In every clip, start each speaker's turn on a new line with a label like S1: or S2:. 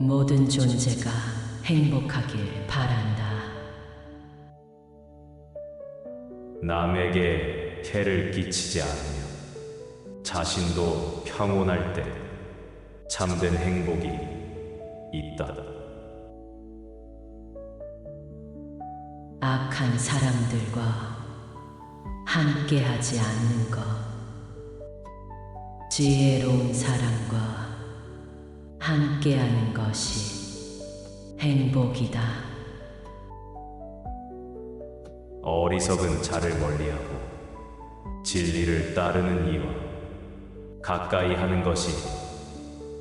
S1: 모든 존재가 행복하길 바란다.
S2: 남에게 해를 끼치지 않으며 자신도 평온할 때 참된 행복이 있다.
S1: 악한 사람들과 함께하지 않는 것. 지혜로운 사람과 함께하는 것이 행복이다.
S2: 어리석은 자를 멀리하고 진리를 따르는 이와 가까이 하는 것이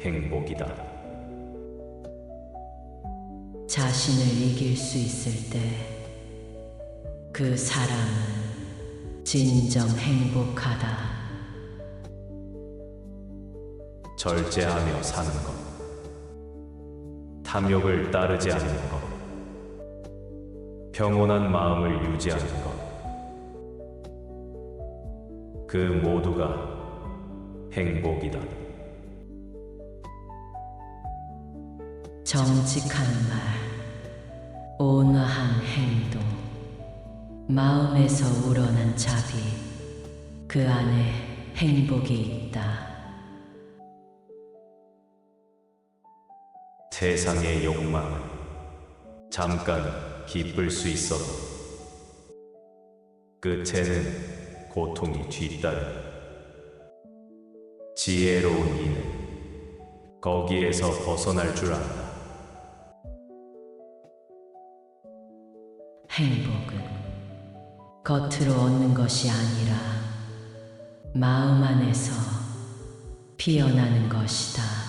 S2: 행복이다.
S1: 자신을 이길 수 있을 때 그 사람은 진정 행복하다.
S2: 절제하며 사는 것. 탐욕을 따르지 않는 것. 평온한 마음을 유지하는 것. 그 모두가 행복이다.
S1: 정직한 말, 온화한 행동, 마음에서 우러난 자비, 그 안에 행복이 있다.
S2: 세상의 욕망은 잠깐 기쁠 수 있어도 끝에는 고통이 뒤따른다. 지혜로운 이는 거기에서 벗어날 줄 안다.
S1: 행복은 겉으로 얻는 것이 아니라 마음 안에서 피어나는 것이다.